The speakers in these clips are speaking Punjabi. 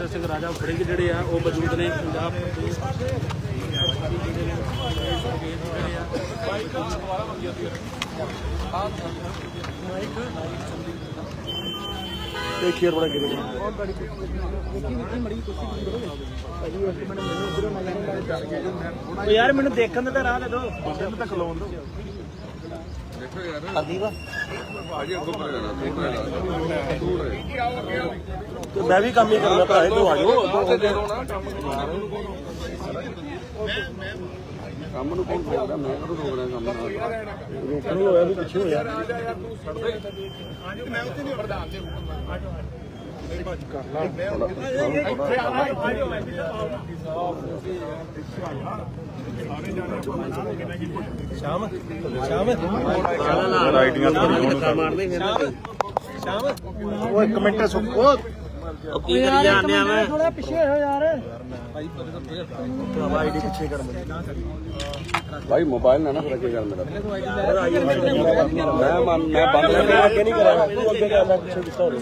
ਬਲਵਿੰਦਰ ਸਿੰਘ ਰਾਜਾ ਫੜਿੰਗ ਜਿਹੜੇ ਆ ਉਹ ਮੌਜੂਦ ਨੇ ਪੰਜਾਬ ਪੁਲਿਸ ਇੱਕ ਸ਼ੇਰ ਬੜਾ ਗਿਰੇ ਉਹ ਯਾਰ ਮੈਨੂੰ ਦੇਖਣ ਦਾ ਤਾਂ ਰਾਹ ਦੇ ਦੋ ਬੰਦੇ ਦੋ ਤੇ ਮੈਂ ਵੀ ਕੰਮ ਹੀ ਕਰਨਾ ਭਰਾ ਇਹ ਤੋਂ ਆ ਜਾਓ। ਕੰਮ ਨੂੰ ਕੌਣ ਰੋਕਦਾ? ਮੈਂ ਕਦੋਂ ਰੋਕ ਰਿਹਾ ਕੰਮ ਨਾਲ ਰੋਕਣ ਨੂੰ ਹੋਇਆ ਵੀ ਪਿੱਛੇ ਹੋਇਆ। ਸ਼ਾਮ ਸ਼ਾਮ। ਆਈਡੀਆਂ ਤੋਂ ਫਿਰ ਉਹ ਇੱਕ ਮਿੰਟ ਸੁਣ। ਉਹ ਕੀ ਕਰੀ ਜਾਂਦੇ ਆ ਮੈਂ ਥੋੜਾ ਪਿੱਛੇ ਹੋ ਯਾਰ। ਭਰਾਵਾ ਆਈਡੀ ਪਿੱਛੇ ਕਰ ਮੇਰੇ ਭਾਈ ਮੋਬਾਈਲ ਨਾ ਨਾ ਫਿਰ ਅੱਗੇ ਕਰ ਮੇਰਾ। ਮੈਂ ਮਨ ਮੈਂ ਬੰਦ ਮੈਂ ਕਰ ਅੱਗੇ ਨਹੀਂ ਕਰਾਂਗਾ ਤੂੰ ਅੱਗੇ ਕਰ ਮੈਂ ਪਿੱਛੇ ਦਿੱਤਾ ਹੋਵੇ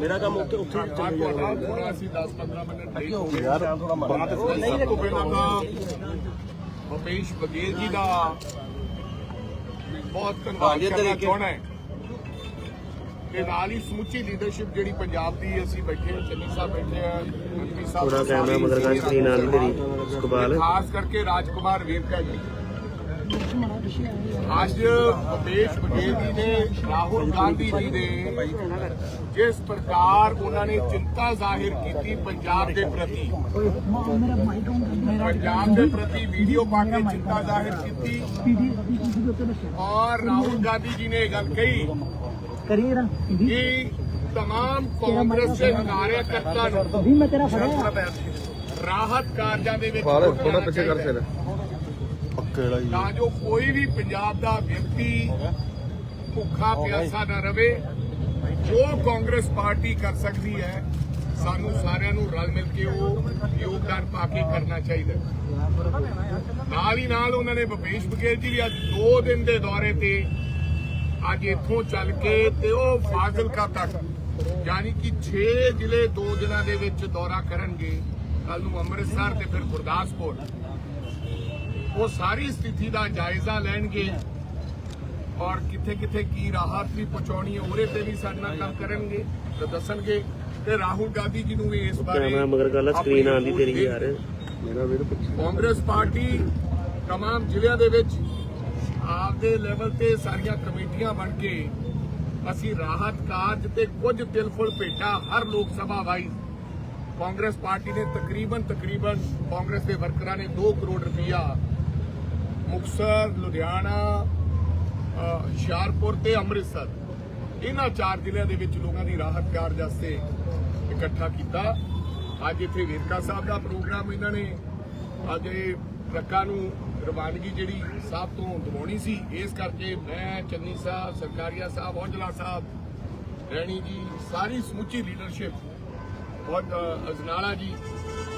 ਮੇਰਾ ਕੰਮ ਉੱਥੇ ਉੱਥੇ ਹੀ ਚੱਲ ਜਾਣਾ ਅਸੀਂ 10-15 ਮਿੰਟ ਲੇਟ ਹੋ ਯਾਰ ਥੋੜਾ ਮਰਨਾ ਤੇ ਗਏ ਸਭ ਤੋਂ ਪਹਿਲਾਂ ਤਾਂ ਭੁਪੇਸ਼ ਬਘੇਲ ਜੀ ਦਾ ਬਹੁਤ ਧੰਨਵਾਦ ਕਰਨਾ ਚਾਹਣਾ ਹੈ। ਤੇ ਨਾਲ ਹੀ ਸਮੁੱਚੀ ਲੀਡਰਸ਼ਿਪ ਜਿਹੜੀ ਪੰਜਾਬ ਦੀ ਅਸੀਂ ਬੈਠੇ ਹਾਂ ਚੰਨੀ ਸਾਹਿਬ ਬੈਠੇ ਆ ਮੰਤਰੀ ਸਾਹਿਬ ਥੋੜਾ ਕੈਮਰਾ ਕਰ ਸਕਰੀਨ ਨਾਲ ਤੇਰੀ ਇਕਬਾਲ। ਖਾਸ ਕਰਕੇ ਰਾਜਕੁਮਾਰ ਵੇਰਕਾ ਜੀ। ਅੱਜ ਭੁਪੇਸ਼ ਬਘੇਲ ਜੀ ਨੇ ਰਾਹੁਲ ਗਾਂਧੀ ਜੀ ਦੇ ਜਿਸ ਪ੍ਰਕਾਰ ਉਹਨਾਂ ਨੇ ਚਿੰਤਾ ਜ਼ਾਹਿਰ ਕੀਤੀ ਪੰਜਾਬ ਦੇ ਪ੍ਰਤੀ ਪੰਜਾਬ ਦੇ ਪ੍ਰਤੀ ਵੀਡੀਓ ਪਾ ਕੇ ਚਿੰਤਾ ਜ਼ਾਹਿਰ ਕੀਤੀ। ਔਰ ਰਾਹੁਲ ਗਾਂਧੀ ਜੀ ਨੇ ਇਹ ਗੱਲ ਕਹੀ ਕਰੀ ਰਾ ਕਿ ਤਮਾਮ ਕਾਂਗਰਸ ਦੇ ਕਾਰਿਆਕਰਤਾ ਨੂੰ ਵੀ ਮੈਂ ਤੇਰਾ ਫੜਿਆ ਰਾਹਤ ਕਾਰਜਾਂ ਦੇ ਵਿੱਚ ਥੋੜਾ ਜਾਣਾ ਪਿੱਛੇ ਕਰ ਚਾਹੀਦਾ ਫਿਰ ਪੱਕੇ ਵਾਲਾ ਜੀ। ਤਾਂ ਜੋ ਕੋਈ ਵੀ ਪੰਜਾਬ ਦਾ ਵਿਅਕਤੀ ਭੁੱਖਾ ਪਿਆਸਾ ਨਾ ਰਵੇ ਜੋ ਕਾਂਗਰਸ ਪਾਰਟੀ ਕਰ ਸਕਦੀ ਹੈ ਸਾਨੂੰ ਸਾਰਿਆਂ ਨੂੰ ਰਲ ਮਿਲ ਕੇ ਉਹ ਯੋਗਦਾਨ ਪਾ ਕੇ ਕਰਨਾ ਚਾਹੀਦਾ। ਨਾਲ ਹੀ ਨਾਲ ਉਹਨਾਂ ਨੇ ਭੁਪੇਸ਼ ਬਘੇਲ ਜੀ ਵੀ ਅੱਜ 2 ਦਿਨ ਦੇ ਦੌਰੇ ਤੇ ਅੱਜ ਇੱਥੋਂ ਚੱਲ ਕੇ ਤੇ ਉਹ ਫਾਜ਼ਿਲਕਾ ਤੱਕ ਯਾਨੀ ਕਿ 6 ਜ਼ਿਲ੍ਹੇ 2 ਦਿਨਾਂ ਦੇ ਵਿੱਚ ਦੌਰਾ ਕਰਨਗੇ ਕੱਲ ਨੂੰ ਅੰਮ੍ਰਿਤਸਰ ਤੇ ਫਿਰ ਗੁਰਦਾਸਪੁਰ ਉਹ ਸਾਰੀ ਸਥਿਤੀ ਦਾ ਜਾਇਜ਼ਾ ਲੈਣਗੇ ਔਰ ਕਿੱਥੇ ਕਿੱਥੇ ਕੀ ਰਾਹਤ ਵੀ ਪਹੁੰਚਾਉਣੀ ਹੈ ਉਹਦੇ ਤੇ ਵੀ ਸਾਡੇ ਨਾਲ ਕੰਮ ਕਰਨਗੇ ਤੇ ਦੱਸਣਗੇ ਤੇ ਰਾਹੁਲ ਗਾਂਧੀ ਜੀ ਨੂੰ ਵੀ ਇਸ ਬਾਰੇ ਕੈਮਰਾ ਮਗਰ ਕਰ ਲੈ ਸਕਰੀਨ ਆਉਂਦੀ ਤੇਰੀ ਆਪਣੀ ਯਾਰ ਮੇਰਾ ਵੀਰ ਪਿੱਛੇ ਕਾਂਗਰਸ ਪਾਰਟੀ तमाम ਜ਼ਿਲ੍ਹਿਆਂ ਦੇ ਵਿੱਚ ਆਪਦੇ ਲੈਵਲ ਤੇ ਸਾਰੀਆਂ ਕਮੇਟੀਆਂ ਬਣ ਕੇ ਅਸੀਂ ਰਾਹਤ ਕਾਰਜ ਤੇ ਕੁਝ ਤਿਲਫੁਲ ਭੇਟਾ ਹਰ ਲੋਕ ਸਭਾ ਵਾਈਜ਼। ਕਾਂਗਰਸ ਪਾਰਟੀ ਨੇ ਤਕਰੀਬਨ ਤਕਰੀਬਨ ਕਾਂਗਰਸ ਦੇ ਵਰਕਰਾਂ ਨੇ 2 ਕਰੋੜ ਰੁਪਇਆ ਮੁਕਤਸਰ, ਲੁਧਿਆਣਾ ਹੁਸ਼ਿਆਰਪੁਰ ਤੇ ਅੰਮ੍ਰਿਤਸਰ ਇਹਨਾਂ ਚਾਰ ਜ਼ਿਲ੍ਹਿਆਂ ਦੇ ਵਿੱਚ ਲੋਕਾਂ ਦੀ ਰਾਹਤ ਕਾਰਜ ਵਾਸਤੇ ਇਕੱਠਾ ਕੀਤਾ। ਅੱਜ ਇੱਥੇ ਵੇਰਕਾ ਸਾਹਿਬ ਦਾ ਪ੍ਰੋਗਰਾਮ ਇਹਨਾਂ ਨੇ ਅੱਜ ਇਹ ਟਰੱਕਾਂ ਨੂੰ ਰਵਾਨਗੀ ਜਿਹੜੀ ਸਾਹਿਬ ਤੋਂ ਦਿਵਾਉਣੀ ਸੀ, ਇਸ ਕਰਕੇ ਮੈਂ ਚੰਨੀ ਸਾਹਿਬ, ਸਰਕਾਰੀਆ ਸਾਹਿਬ, ਔਜਲਾ ਸਾਹਿਬ, ਰੈਣੀ ਜੀ, ਸਾਰੀ ਸਮੁੱਚੀ ਲੀਡਰਸ਼ਿਪ ਬਹੁਤ ਅਜਨਾਲਾ ਜੀ,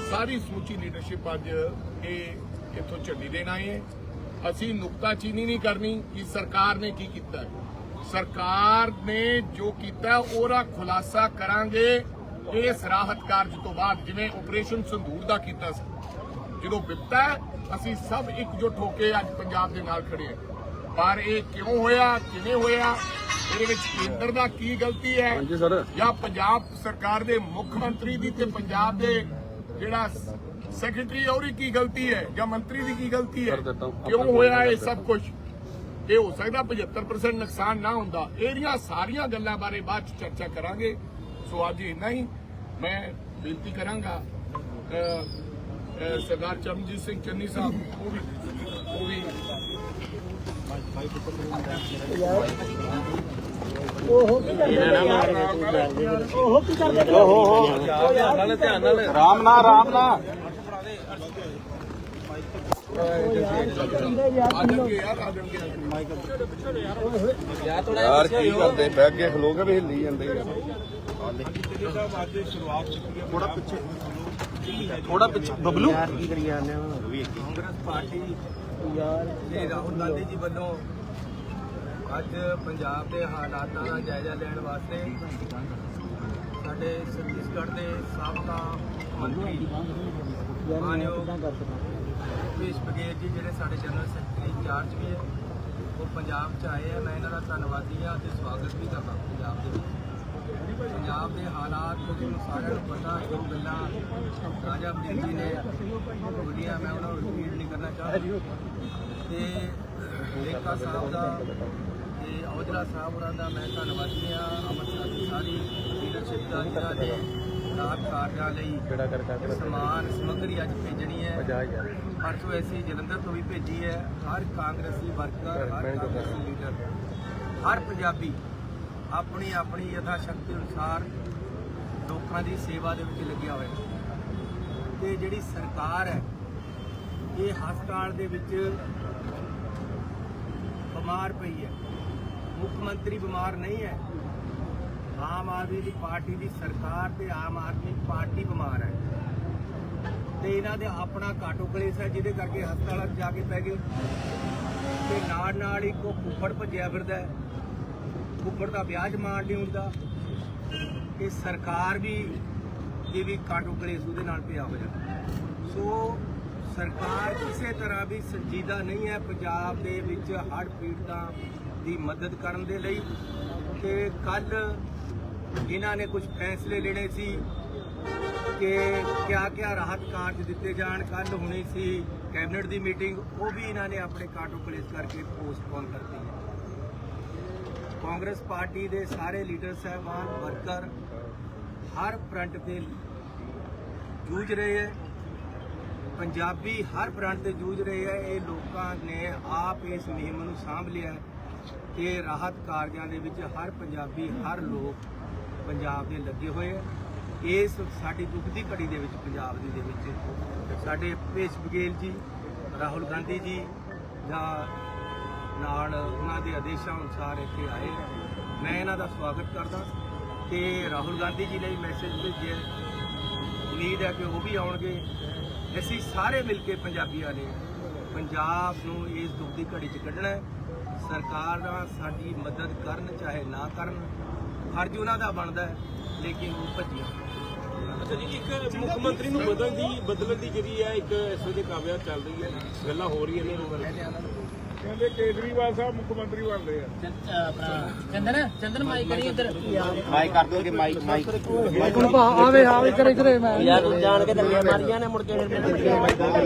ਸਾਰੀ ਸਮੁੱਚੀ ਲੀਡਰਸ਼ਿਪ ਅੱਜ ਇਹ ਇੱਥੋਂ ਝੰਡੀ ਦੇਣ ਆਏ ਹੈ। ਅਸੀਂ ਨੁਕਤਾਚੀਨੀ ਨਹੀਂ ਕਰਨੀ ਕਿ ਸਰਕਾਰ ਨੇ ਕੀ ਕੀਤਾ ਸਰਕਾਰ ਨੇ ਜੋ ਕੀਤਾ, ਉਹਦਾ ਖੁਲਾਸਾ ਕਰਾਂਗੇ ਇਸ ਰਾਹਤ ਕਾਰਜ ਤੋਂ ਬਾਅਦ, ਜਿਵੇਂ ਆਪਰੇਸ਼ਨ ਸੰਧੂਰ ਦਾ ਕੀਤਾ ਸੀ। ਜਦੋਂ ਵਿਪਤਾ ਅਸੀਂ ਸਭ ਇਕਜੁੱਟ ਹੋ ਕੇ ਅੱਜ ਪੰਜਾਬ ਦੇ ਨਾਲ ਖੜੇ ਹਾਂ। ਪਰ ਇਹ ਕਿਉਂ ਹੋਇਆ ਕਿਵੇਂ ਹੋਇਆ ਇਹਦੇ ਵਿੱਚ ਕੇਂਦਰ ਦਾ ਕੀ ਗਲਤੀ ਹੈ? ਹਾਂਜੀ ਸਰ। ਜਾਂ ਪੰਜਾਬ ਸਰਕਾਰ ਦੇ ਮੁੱਖ ਮੰਤਰੀ ਦੀ ਤੇ ਪੰਜਾਬ ਦੇ ਜਿਹੜਾ ਸੈਕਟਰੀ ਉਹਦੀ ਕੀ ਗਲਤੀ ਹੈ? ਜਾਂ ਮੰਤਰੀ ਦੀ ਕੀ ਗਲਤੀ ਹੈ। ਕਿਉਂ ਹੋਇਆ ਇਹ ਸਭ ਕੁਝ ਇਹ ਹੋ ਸਕਦਾ 75% ਨੁਕਸਾਨ ਨਾ ਹੁੰਦਾ। ਇਹਦੀਆਂ ਸਾਰੀਆਂ ਗੱਲਾਂ ਬਾਰੇ ਬਾਅਦ ਚ ਚਰਚਾ ਕਰਾਂਗੇ। ਸੋ ਅੱਜ ਇੰਨਾ ਹੀ। ਮੈਂ ਬੇਨਤੀ ਕਰਾਂਗਾ ਸਰਦਾਰ ਚਰਨਜੀਤ ਸਿੰਘ ਚੰਨੀ ਸਾਹਿਬ ਉਹ ਵੀ ਉਹ ਵੀ ਉਹ ਕੀ ਕਰਦੇ ਉਹ ਕੀ ਕਰਦੇ ਹੋ ਧਿਆਨ ਨਾਲ ਧਿਆਨ ਨਾਲ ਰਾਮ ਨਾ ਰਾਮ ਨਾ। ਆ ਜਾਣਗੇ ਯਾਰ ਆ ਕੀ ਕਰਦੇ? ਬੈਠ ਕੇ ਖਲੋ ਕੇ ਵੀ ਹਿੱਲੀ ਜਾਂਦੇ ਯਾਰ ਥੋੜਾ ਪਿੱਛੇ। ਬਬਲੂ। ਯਾਰ ਕੀ ਕਰੀ ਜਾਂਦੇ ਆ ਇਹ ਰਾਹੁਲ ਗਾਂਧੀ ਜੀ ਵੱਲੋਂ ਅੱਜ ਪੰਜਾਬ ਦੇ ਹਾਲਾਤਾਂ ਦਾ ਜਾਇਜ਼ਾ ਲੈਣ ਵਾਸਤੇ ਸਾਡੇ ਛੱਤੀਸਗੜ੍ਹ ਦੇ ਸਾਬਕਾ ਮੰਤਰੀ ਮਾਨਯੋਗ ਭੇਸ਼ ਬਗੇਲ ਜੀ ਜਿਹੜੇ ਸਾਡੇ ਜਨਰਲ ਸੈਕਟਰੀ ਇੰਚਾਰਜ ਵੀ ਹੈ ਉਹ ਪੰਜਾਬ 'ਚ ਆਏ ਆ। ਮੈਂ ਇਹਨਾਂ ਦਾ ਧੰਨਵਾਦੀ ਆ ਤੇ ਸਵਾਗਤ ਵੀ ਕਰਦਾ ਹਾਲਾਤ ਤੁਹਾਨੂੰ ਸਾਰਿਆਂ ਨੂੰ ਪਤਾ ਜੋ ਗੱਲਾਂ ਰਾਜਾ ਵਜ਼ੀਰ ਜੀ ਨੇ ਬੋਲੀਆਂ ਮੈਂ ਉਹਨਾਂ ਨੂੰ ਰਿਪੀਟ ਨਹੀਂ ਕਰਨਾ ਚਾਹੁੰਦਾ। ਤੇ ਲੇਖਾ ਸਾਹਿਬ ਦਾ ਤੇ ਔਜਲਾ ਸਾਹਿਬ ਹੋਰਾਂ ਦਾ ਮੈਂ ਧੰਨਵਾਦੀ ਆ ਅੰਮ੍ਰਿਤਸਰ ਦੀ ਸਾਰੀ ਲੀਡਰਸ਼ਿਪ ਦਾ ਜਿਹੜਾ ਨੇ ਰਾਤ ਕਾਰਜਾਂ ਲਈ ਸਮਾਨ ਸਮੱਗਰੀ ਅੱਜ ਭੇਜਣੀ ਹੈ। ਪਰਸੋਂ ਐਸੀ ਜਲੰਧਰ ਤੋਂ ਵੀ ਭੇਜੀ ਹੈ। ਹਰ ਕਾਂਗਰਸੀ ਵਰਕਰ ਹਰ ਕਾਂਗਰਸੀ ਲੀਡਰ ਹਰ ਪੰਜਾਬੀ ਆਪਣੀ ਆਪਣੀ ਯਥਾ ਸ਼ਕਤੀ ਅਨੁਸਾਰ ਲੋਕਾਂ ਦੀ ਸੇਵਾ ਦੇ ਵਿੱਚ ਲੱਗਿਆ ਹੋਇਆ ਹੈ। ਤੇ ਜਿਹੜੀ ਸਰਕਾਰ ਹੈ, ਇਹ ਹਸਪਤਾਲ ਦੇ ਵਿੱਚ ਬਿਮਾਰ ਪਈ ਹੈ। ਮੁੱਖ ਮੰਤਰੀ ਬਿਮਾਰ ਨਹੀਂ ਹੈ। ਆਮ ਆਦਮੀ ਦੀ ਪਾਰਟੀ ਦੀ ਸਰਕਾਰ ਤੇ ਆਮ ਆਦਮੀ ਪਾਰਟੀ ਬਿਮਾਰ ਹੈ। ਤੇ ਇਹਨਾਂ ਦੇ ਆਪਣਾ ਘਾਟੋ ਕਲੇਸ਼ ਹੈ, ਜਿਹਦੇ ਕਰਕੇ ਹਸਪਤਾਲਾਂ 'ਚ ਜਾ ਕੇ ਪੈ ਗਏ। ਤੇ ਨਾਲ ਨਾਲ ਹੀ ਕੋ ਫੁੱਫੜ ਭੱਜਿਆ ਫਿਰਦਾ ਫੁੱਫੜ ਦਾ ਵਿਆਜ ਮਾਣ ਨਹੀਂ ਹੁੰਦਾ। ਤੇ ਸਰਕਾਰ ਵੀ ਇਹ ਵੀ ਕਾਟੋ ਕਲੇਸ਼ ਉਹਦੇ ਨਾਲ ਪਿਆ ਹੋਇਆ। ਸੋ ਸਰਕਾਰ ਕਿਸੇ ਤਰ੍ਹਾਂ ਵੀ ਸੰਜੀਦਾ ਨਹੀਂ ਹੈ ਪੰਜਾਬ ਦੇ ਵਿੱਚ ਹੜ੍ਹ ਪੀੜਤਾਂ ਦੀ ਮਦਦ ਕਰਨ ਦੇ ਲਈ ਤੇ ਕੱਲ ਇਹਨਾਂ ਨੇ ਕੁਝ ਫੈਸਲੇ ਲੈਣੇ ਸੀ ਕਿ ਕਿਆ ਕਿਆ ਰਾਹਤ ਕਾਰਜ ਦਿੱਤੇ ਜਾਣ। ਕੱਲ ਹੋਣੀ ਸੀ ਕੈਬਨਿਟ ਦੀ ਮੀਟਿੰਗ, ਉਹ ਵੀ ਇਹਨਾਂ ਨੇ ਆਪਣੇ ਕਾਟੋ ਕਲੇਸ ਕਰਕੇ ਪੋਸਟਪੋਨ ਕਰਤੀ। ਕਾਂਗਰਸ ਪਾਰਟੀ ਦੇ ਸਾਰੇ ਲੀਡਰ ਸਹਿਬਾਨ, ਵਰਕਰ, ਹਰ ਫਰੰਟ ਤੇ ਜੂਝ ਰਹੇ ਹੈ। ਪੰਜਾਬੀ ਹਰ ਫਰੰਟ ਤੇ ਜੂਝ ਰਹੇ ਹੈ। ਇਹ ਲੋਕਾਂ ਨੇ ਆਪ ਇਸ ਮੁਹਿੰਮ ਨੂੰ ਸਾਂਭ ਲਿਆ ਹੈ ਕਿ ਰਾਹਤ ਕਾਰਜਾਂ ਦੇ ਵਿੱਚ ਹਰ ਪੰਜਾਬੀ, ਹਰ ਲੋਕ ਪੰਜਾਬ ਦੇ ਲੱਗੇ ਹੋਏ ਹੈ। ਇਸ ਸਾਡੀ ਦੁੱਖ ਦੀ ਘੜੀ ਦੇ ਵਿੱਚ, ਪੰਜਾਬ ਦੀ ਦੇ ਵਿੱਚ ਸਾਡੇ ਭੇਸ਼ ਬਗੇਲ ਜੀ, ਰਾਹੁਲ ਗਾਂਧੀ ਜੀ ਜਾਂ ਨਾਲ ਉਹਨਾਂ ਦੇ ਆਦੇਸ਼ਾਂ ਅਨੁਸਾਰ ਇੱਥੇ ਆਏ। ਮੈਂ ਇਹਨਾਂ ਦਾ ਸਵਾਗਤ ਕਰਦਾ ਤੇ ਰਾਹੁਲ ਗਾਂਧੀ ਜੀ ਨੇ ਮੈਸੇਜ ਭੇਜਿਆ। ਉਮੀਦ ਹੈ ਕਿ ਉਹ ਵੀ ਆਉਣਗੇ। ਅਸੀਂ ਸਾਰੇ ਮਿਲ ਕੇ ਪੰਜਾਬੀਆਂ ਨੇ ਪੰਜਾਬ ਨੂੰ ਇਸ ਦੁੱਖ ਦੀ ਘੜੀ 'ਚ ਕੱਢਣਾ ਹੈ। ਸਰਕਾਰਾਂ ਸਾਡੀ ਮਦਦ ਕਰਨ, ਚਾਹੇ ਨਾ ਕਰਨ, ਫਰਜ਼ ਉਹਨਾਂ ਦਾ ਬਣਦਾ ਹੈ, ਲੇਕਿਨ ਉਹ ਭੱਜੀਆਂ। ਅੱਛਾ ਜੀ, ਇੱਕ ਮੁੱਖ ਮੰਤਰੀ ਨੂੰ ਬਦਲਣ ਦੀ ਬਦਲਣ ਦੀ ਜਿਹੜੀ ਹੈ ਇੱਕ ਇਸ ਵੇਲੇ ਕਾਮਯਾਬ ਚੱਲ ਰਹੀ ਹੈ। ਗੱਲਾਂ ਹੋ ਰਹੀਆਂ ਨੇ ਇਹਨਾਂ ਕਹਿੰਦੇ ਕੇਜਰੀਵਾਲ ਸਾਹਿਬ ਮੁੱਖ ਮੰਤਰੀ ਬਣ ਰਹੇ ਆ ਚੰਦਨ ਚੰਦਨ ਮਾਈਕ ਕਰੀ ਇੱਧਰ ਮਾਈਕ ਕਰ ਦੋਗੇ ਮਾਈਕ ਮਾਈਕ ਹੁਣ ਭਾ ਆਵੇ ਆਵੇ ਇੱਧਰ ਇੱਧਰ ਮੈਂ ਯਾਰ ਤੂੰ ਜਾਣ ਕੇ ਧੱਲੀਆਂ ਮਾਰੀਆਂ ਨੇ ਮੁੜ ਕੇ ਫਿਰ ਮੈਨੂੰ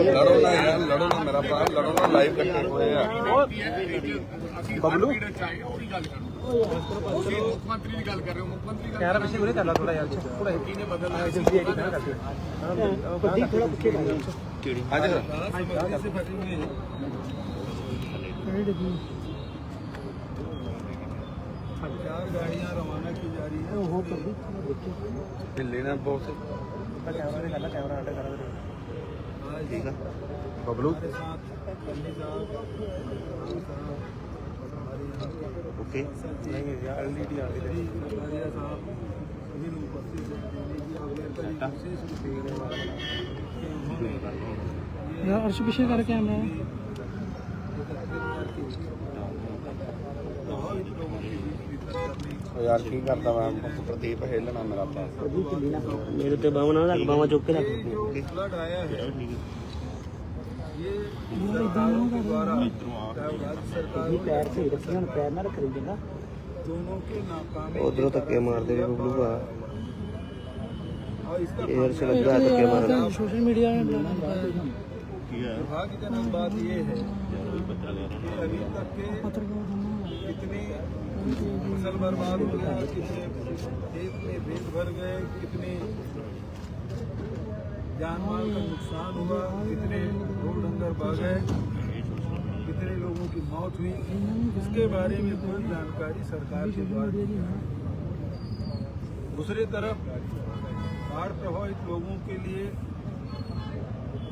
ਲੜੋ ਨਾ ਯਾਰ ਲੜੋ ਨਾ ਮੇਰਾ ਭਰਾ ਲੜੋ ਨਾ ਲਾਈਵ ਕੱਟੇ ਹੋਏ ਆ ਬਬਲੂ ਕਰੋ ਮੁੱਖ ਮੰਤਰੀ ਦੀ ਗੱਲ ਕਰ ਰਹੇ ਹੋ ਮੁੱਖ ਮੰਤਰੀ ਕਹਿ ਰਿਹਾ ਉਰੇ ਕਰ ਲਾ ਥੋੜਾ ਯਾਰ ਥੋੜਾ ਕਿਹਨੇ ਬਦਲਣਾ ਏਜੰਸੀ ਆਈਡੀ ਨਾ ਕਰਦੇ ਵੱਡੀ ਥੋੜਾ ਪਿੱਛੇ ਅੱਜ चार गाड़ियां रवाना की जा रही है ਉਹ ਕਰ ਦੀ ਦੇਖੀ ਢਿੱਲੇ ਨਾ ਬਹੁਤ ਕੈਮਰਾ ਦੇ ਗੱਲ ਕੈਮਰਾ ਅੱਡ ਕਰ ਦੇ ਉਹ ਯਾਰ ਕੀ ਕਰਦਾ ਮੈਂ ਪ੍ਰਦੀਪ ਹਿੱਲਣਾ ਮੇਰਾ ਤਾਂ। ਮੇਰੇ ਹੈ ਇਹ ਪੈਰ ਸਹੀ ਰੱਖਣਾ ਪੈਰ ਨਾ ਰੱਖ। ਦੇਣਾ ਉਧਰੋਂ ਧੱਕੇ ਨੇ ਬਬਲੂ ਭਾ। एयर से लग रहा है धक्के मारना सोशल मीडिया में दुर्भाग्य बात ये है अभी तक फ़सल बर्बाद हो गया कितने खेत में भेद भर गए, कितने जान माल का नुकसान हुआ, कितने रोड अंदर बह गए, कितने लोगों की मौत हुई, इसके बारे में कोई जानकारी सरकार के द्वारा। दूसरी तरफ़, बाढ़ प्रभावित लोगों के लिए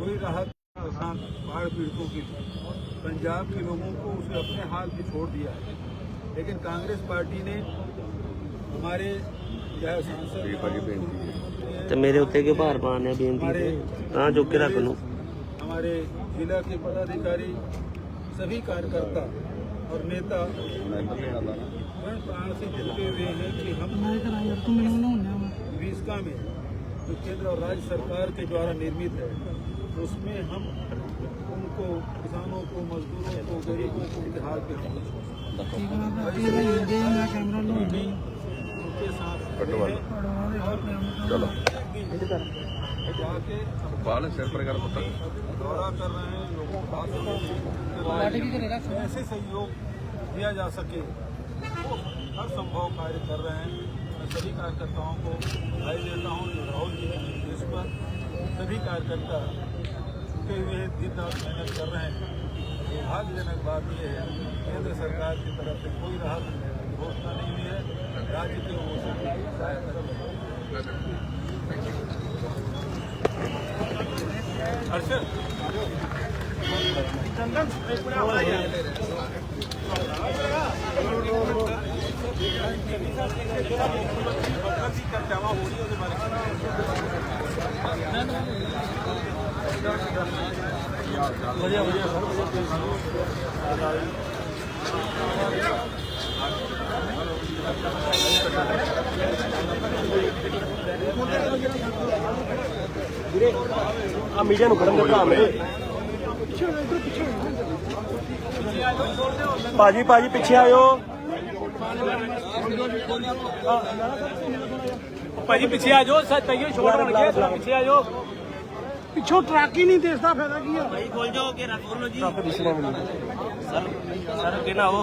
कोई राहत बाढ़ पीड़ितों के लिए पंजाब के लोगों को उसे अपने हाल में छोड़ दिया है लेकिन कांग्रेस पार्टी ने हमारे तो मेरे उत्ते हाँ, के भार पाने बेनती जो कि रख लो। हमारे जिला के पदाधिकारी सभी कार्यकर्ता और नेता से जुटे हुए हैं कि हम विस्का में जो केंद्र और राज्य सरकार के द्वारा निर्मित है उसमें हम उनको किसानों को मजदूरों को गरीबों को इतिहास के चलो बाल सिर पर कर पुत्र दौरा कर रहे हैं लोगों का ऐसे सहयोग दिया जा सके तो हर संभव कार्य कर रहे हैं मैं सभी कार्यकर्ताओं को बधाई देता हूँ राहुल जी के निर्देश पर सभी कार्यकर्ता हुए दिन रात मेहनत कर रहे हैं दुर्भाग्यजनक बात यह है केंद्र सरकार की तरफ से कोई राहत घोषणा नहीं हुई है राज्य के ओर से कोई ਵਧੀਆ ਆ ਮੀਡੀਆ ਨੂੰ ਖੜਨ ਦੇ ਭਰਾ ਮੇਰੇ ਭਾਜੀ ਭਾਜੀ ਪਿੱਛੇ ਆਇਓ। ਭਾਜੀ ਪਿੱਛੇ ਆ ਜਾਓ। ਸੱਚ ਤਈਓ ਸ਼ੋਰ ਬਣ ਗਿਆ ਪਿੱਛੇ ਆ ਪਿੱਛੋਂ ਟਰੱਕ ਹੀ ਨਹੀਂ ਦਿਸਦਾ ਫਾਇਦਾ ਕੀ ਆ? ਭਾਈ ਖੋਲ ਜਾਓ ਕਿ ਰੱਖ ਲਓ ਜੀ। ਸਰ ਸਰ ਅੱਗੇ ਨਾ ਹੋ